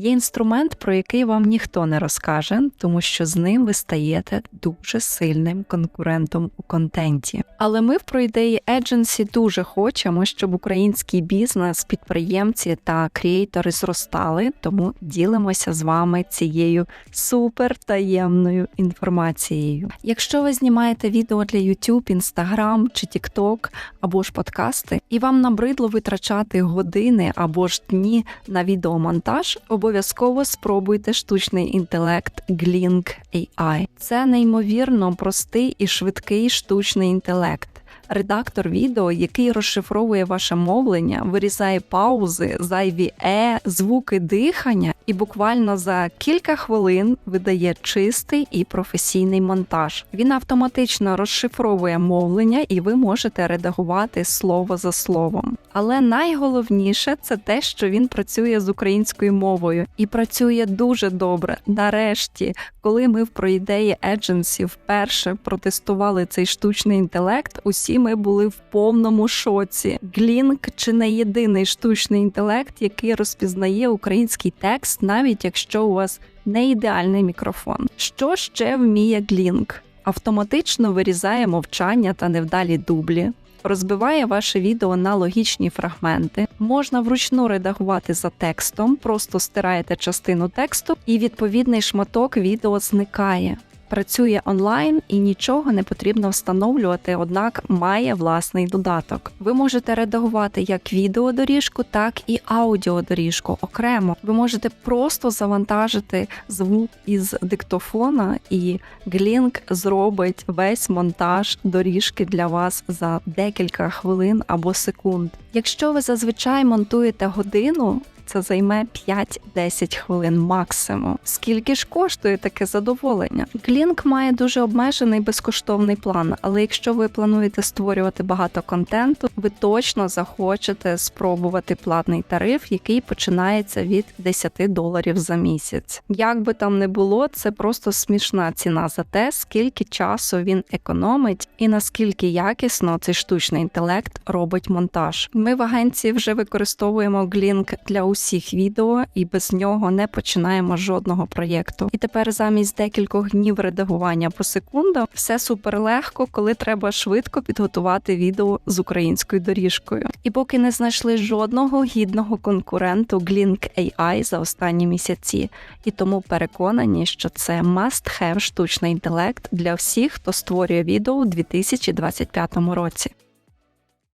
Є інструмент, про який вам ніхто не розкаже, тому що з ним ви стаєте дуже сильним конкурентом у контенті. Але ми в ProIdea Agency дуже хочемо, щоб український бізнес, підприємці та креатори зростали, тому ділимося з вами цією супер таємною інформацією. Якщо ви знімаєте відео для YouTube, Instagram чи TikTok або ж подкасти, і вам набридло витрачати години або ж дні на відеомонтаж, обов'язково спробуйте штучний інтелект Glink AI. Це неймовірно простий і швидкий штучний інтелект. Редактор відео, який розшифровує ваше мовлення, вирізає паузи, зайві е, звуки дихання, і буквально за кілька хвилин видає чистий і професійний монтаж. Він автоматично розшифровує мовлення, і ви можете редагувати слово за словом. Але найголовніше це те, що він працює з українською мовою і працює дуже добре. Нарешті, коли ми в ProIdea Agency вперше протестували цей штучний інтелект, усі ми були в повному шоці. Глінк чи не єдиний штучний інтелект, який розпізнає український текст, навіть якщо у вас не ідеальний мікрофон. Що ще вміє Глінк? Автоматично вирізає мовчання та невдалі дублі. Розбиває ваше відео на логічні фрагменти, можна вручну редагувати за текстом, просто стираєте частину тексту, і відповідний шматок відео зникає працює онлайн і нічого не потрібно встановлювати, однак має власний додаток. Ви можете редагувати як відеодоріжку, так і аудіодоріжку окремо. Ви можете просто завантажити звук із диктофона, і Глінк зробить весь монтаж доріжки для вас за декілька хвилин або секунд. Якщо ви зазвичай монтуєте годину, це займе 5-10 хвилин максимум. Скільки ж коштує таке задоволення? Глінк має дуже обмежений безкоштовний план, але якщо ви плануєте створювати багато контенту, ви точно захочете спробувати платний тариф, який починається від 10 доларів за місяць. Як би там не було, це просто смішна ціна за те, скільки часу він економить і наскільки якісно цей штучний інтелект робить монтаж. Ми в агенції вже використовуємо Глінк для усіх усіх відео і без нього не починаємо жодного проєкту. І тепер замість декількох днів редагування по секундам все супер легко, коли треба швидко підготувати відео з українською доріжкою. І поки не знайшли жодного гідного конкуренту Glink AI за останні місяці, і тому переконані, що це must have штучний інтелект для всіх, хто створює відео у 2025 році.